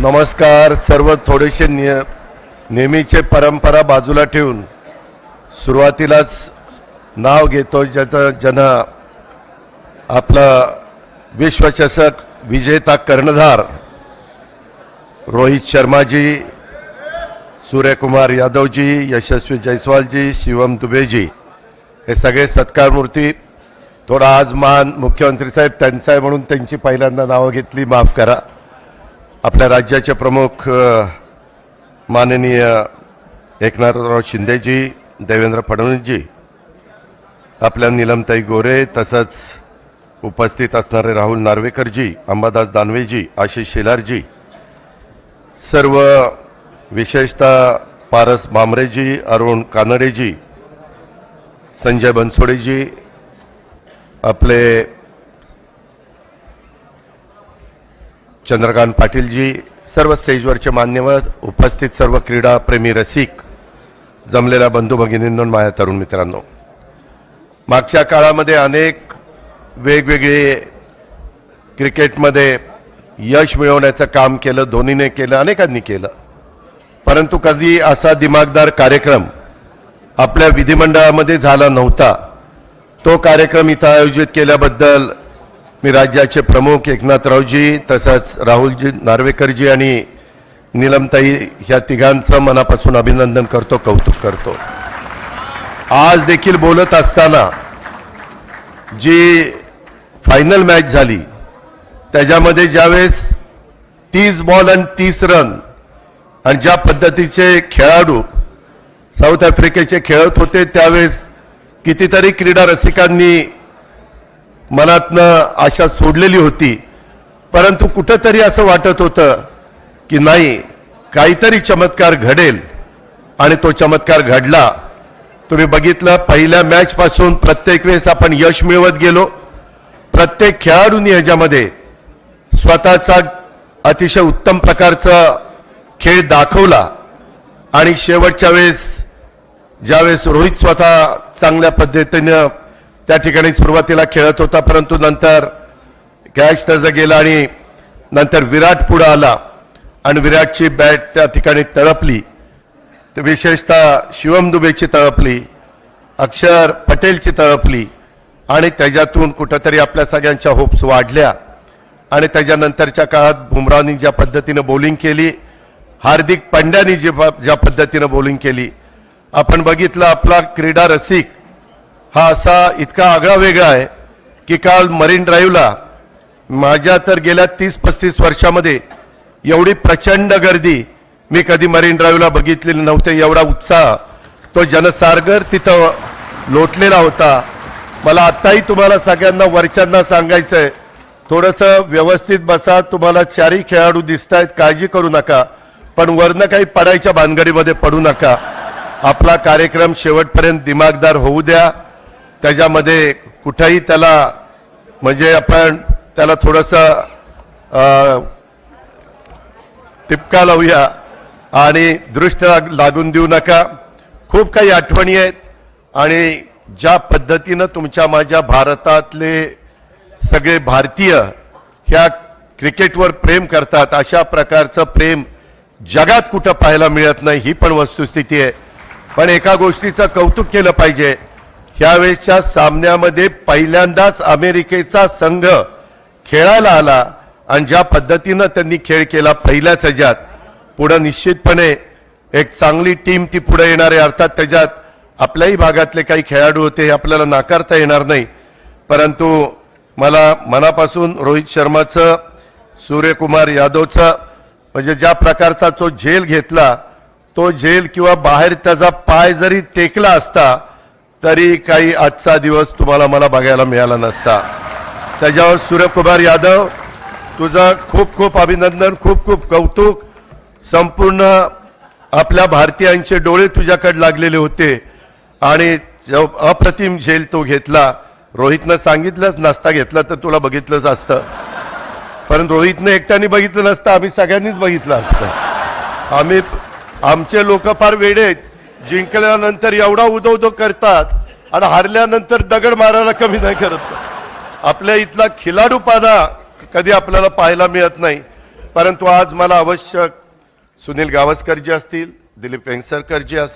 नमस्कार सर्व थोडेसे निय नेहमीचे परंपरा बाजूला ठेवून सुरुवातीलाच नाव घेतो ज्याचं ज्यानं आपलं विश्वचषक विजेता कर्णधार रोहित शर्माजी सूर्यकुमार यादवजी यशस्वी जयस्वालजी शिवम दुबेजी हे सगळे सत्कारमूर्ती थोडा आज मान मुख्यमंत्री साहेब त्यांचा आहे म्हणून त्यांची पहिल्यांदा नावं घेतली. माफ करा. आपल्या राज्याचे प्रमुख माननीय एकनाथराव शिंदेजी देवेंद्र फडणवीसजी आपल्या निलमताई गोरे तसंच उपस्थित असणारे राहुल नार्वेकरजी अंबादास दानवेजी आशिष शेलारजी सर्व विशेषतः पारस भामरेजी अरुण कानडेजी संजय बनसोडेजी आपले चंद्रकांत पाटीलजी सर्व स्टेजवरचे मान्यवर उपस्थित सर्व क्रीडाप्रेमी रसिक जमलेल्या बंधू भगिनींनो माझ्या तरुण मित्रांनो. मागच्या काळामध्ये अनेक वेगवेगळे क्रिकेटमध्ये यश मिळवण्याचं काम केलं धोनीने केलं अनेकांनी केलं. परंतु कधी असा दिमागदार कार्यक्रम आपल्या विधिमंडळामध्ये झाला नव्हता. तो कार्यक्रम इथं आयोजित केल्याबद्दल मी राज्याचे प्रमुख एकनाथरावजी तसंच राहुलजी नार्वेकरजी आणि निलमताई ह्या तिघांचं मनापासून अभिनंदन करतो कौतुक करतो. आज देखील बोलत असताना जी फायनल मॅच झाली त्याच्यामध्ये ज्यावेळेस तीस बॉल आणि तीस रन आणि ज्या पद्धतीचे खेळाडू साऊथ आफ्रिकेचे खेळत होते त्यावेळेस कितीतरी क्रीडा रसिकांनी मनातनं आशा सोडलेली होती. परंतु कुठंतरी असं वाटत होतं की नाही काहीतरी चमत्कार घडेल. आणि तो चमत्कार घडला. तुम्ही बघितलं पहिल्या मॅचपासून प्रत्येक वेळेस आपण यश मिळवत गेलो. प्रत्येक खेळाडूंनी ह्याच्यामध्ये स्वतःचा अतिशय उत्तम प्रकारचा खेळ दाखवला. आणि शेवटच्या वेळेस ज्यावेळेस रोहित स्वतः चांगल्या पद्धतीनं त्या ठिकाणी सुरुवातीला खेळत होता परंतु नंतर कॅच त्याचा गेला आणि नंतर विराट पुढं आला आणि विराटची बॅट त्या ठिकाणी तळपली. तर विशेषतः शिवम दुबेची तळपली अक्षर पटेलची तळपली आणि त्याच्यातून कुठंतरी आपल्या सगळ्यांच्या होप्स वाढल्या आणि त्याच्यानंतरच्या काळात बुमराहनी ज्या पद्धतीनं बॉलिंग केली हार्दिक पांड्यानी जे ज्या पद्धतीनं बॉलिंग केली. आपण बघितलं आपला क्रीडा रसिक हा असा इतका आगळा वेगळा आहे की काल मरीन ड्राईव्हला माझ्या तर गेल्या तीस पस्तीस वर्षामध्ये एवढी प्रचंड गर्दी मी कधी मरीन ड्राईव्हला बघितलेली नव्हते. एवढा उत्साह तो जनसागर तिथं लोटलेला होता. मला आत्ताही तुम्हाला सगळ्यांना वरच्यांना सांगायचं आहे थोडंसं व्यवस्थित बसा तुम्हाला चारही खेळाडू दिसत आहेत काळजी करू नका पण वरनं काही पडायच्या भानगडीमध्ये पडू नका. आपला कार्यक्रम शेवटपर्यंत दिमागदार होऊ द्या. त्याच्यामध्ये कुठंही त्याला म्हणजे आपण त्याला थोडंसं टिपका लावूया आणि दृष्ट लागून देऊ नका. खूप काही आठवणी आहेत आणि ज्या पद्धतीनं तुमच्या माझ्या भारतातले सगळे भारतीय ह्या क्रिकेटवर प्रेम करतात अशा प्रकारचं प्रेम जगात कुठं पाहायला मिळत नाही ही पण वस्तुस्थिती आहे. पण एका गोष्टीचं कौतुक केलं पाहिजे ह्यावेळेसच्या सामन्यामध्ये पहिल्यांदाच अमेरिकेचा संघ खेळायला आला आणि ज्या पद्धतीनं त्यांनी खेळ केला पहिल्याच ह्याच्यात पुढं निश्चितपणे एक चांगली टीम ती पुढे येणार आहे. अर्थात त्याच्यात आपल्याही भागातले काही खेळाडू होते हे आपल्याला नाकारता येणार नाही. परंतु मला मनापासून रोहित शर्माचं सूर्यकुमार यादवचं म्हणजे ज्या प्रकारचा जो झेल घेतला तो झेल किंवा बाहेर त्याचा पाय जरी टेकला असता तरी काही आजचा दिवस तुम्हाला मला बघायला मिळाला नसता. त्याच्यावर सूर्यकुमार यादव तुझं खूप खूप अभिनंदन खूप खूप कौतुक. संपूर्ण आपल्या भारतीयांचे डोळे तुझ्याकडे लागलेले होते. आणि जो अप्रतिम झेल तो घेतला. रोहितनं सांगितलंच नसता घेतला तर तुला बघितलंच असतं. पण रोहितनं एकट्याने बघितलं नसतं आम्ही सगळ्यांनीच बघितलं असतं. आम्ही आमचे लोक फार वेडे आहेत. जिंकल्यानंतर एवढा उदो उदो करतात आणि हारल्यानंतर दगड मारायला कमी नाही करत. आपल्या इथला खिलाडूपणा कधी आपल्याला पाहायला मिळत नाही. परंतु आज मला आवश्यक सुनील गावस्करजी असतील दिलीप वेंगसरकरजी असतील